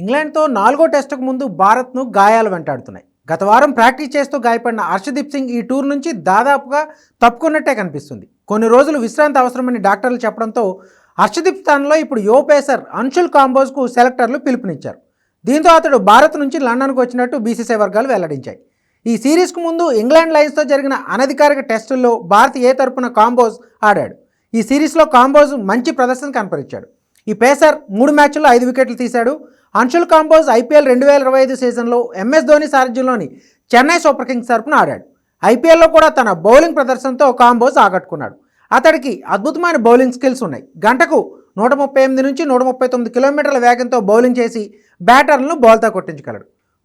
ఇంగ్లాండ్తో నాలుగో టెస్టుకు ముందు భారత్ను గాయాలు వెంటాడుతున్నాయి. గత వారం ప్రాక్టీస్ చేస్తూ గాయపడిన హర్షదీప్ సింగ్ ఈ టూర్ నుంచి దాదాపుగా తప్పుకున్నట్టే కనిపిస్తుంది. కొన్ని రోజులు విశ్రాంతి అవసరమని డాక్టర్లు చెప్పడంతో హర్షదీప్ స్థానంలో ఇప్పుడు యో పేసర్ అన్షుల్ కాంబోజ్కు సెలెక్టర్లు పిలుపునిచ్చారు. దీంతో అతడు భారత్ నుంచి లండన్కు వచ్చినట్టు బీసీసీ వర్గాలు వెల్లడించాయి. ఈ సిరీస్కు ముందు ఇంగ్లాండ్ లయన్స్తో జరిగిన అనధికారిక టెస్టుల్లో భారత్ ఏ తరపున కాంబోజ్ ఆడాడు. ఈ సిరీస్లో కాంబోజ్ మంచి ప్రదర్శన కనపరిచాడు. ఈ పేసర్ మూడు మ్యాచ్ల్లో ఐదు వికెట్లు తీశాడు. అన్షుల్ కాంబోజ్ ఐపీఎల్ రెండు వేల ఇరవై ఐదు సీజన్లో ఎంఎస్ ధోని సారథ్యంలోని చెన్నై సూపర్ కింగ్స్ తరపున ఆడాడు. ఐపీఎల్లో కూడా తన బౌలింగ్ ప్రదర్శనతో కాంబోజ్ ఆకట్టుకున్నాడు అతడికి అద్భుతమైన బౌలింగ్ స్కిల్స్ ఉన్నాయి. గంటకు నూట ముప్పై ఎనిమిది నుంచి నూట ముప్పై తొమ్మిది కిలోమీటర్ల వేగంతో బౌలింగ్ చేసి బ్యాటర్లను బాల్తో కొట్టించగలడు.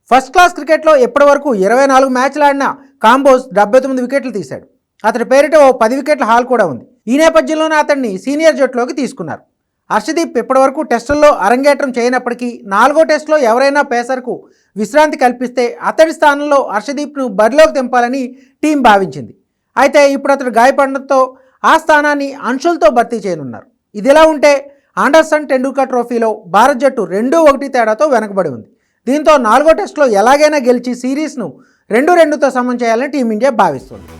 ఫస్ట్ క్లాస్ క్రికెట్లో ఇప్పటివరకు ఇరవై నాలుగు మ్యాచ్లు ఆడిన కాంబోజ్ డెబ్బై తొమ్మిది వికెట్లు తీశాడు. అతడి పేరిట ఓ పది వికెట్ల హాల్ కూడా ఉంది. ఈ నేపథ్యంలోనే అతన్ని సీనియర్ జట్టులోకి తీసుకున్నారు. హర్షదీప్ ఇప్పటివరకు టెస్టుల్లో అరంగేట్రం చేయనప్పటికీ నాలుగో టెస్టులో ఎవరైనా పేసర్కు విశ్రాంతి కల్పిస్తే అతడి స్థానంలో హర్షదీప్ను బరిలోకి దింపాలని టీం భావించింది. అయితే ఇప్పుడు అతడు గాయపడడంతో ఆ స్థానాన్ని అంశులతో భర్తీ చేయనున్నారు. ఇదిలా ఉంటే ఆండర్సన్ టెండూల్కర్ ట్రోఫీలో భారత్ జట్టు రెండు ఒకటి తేడాతో వెనకబడి ఉంది. దీంతో నాలుగో టెస్టులో ఎలాగైనా గెలిచి సిరీస్ను రెండు రెండుతో సమం చేయాలని టీమిండియా భావిస్తుంది.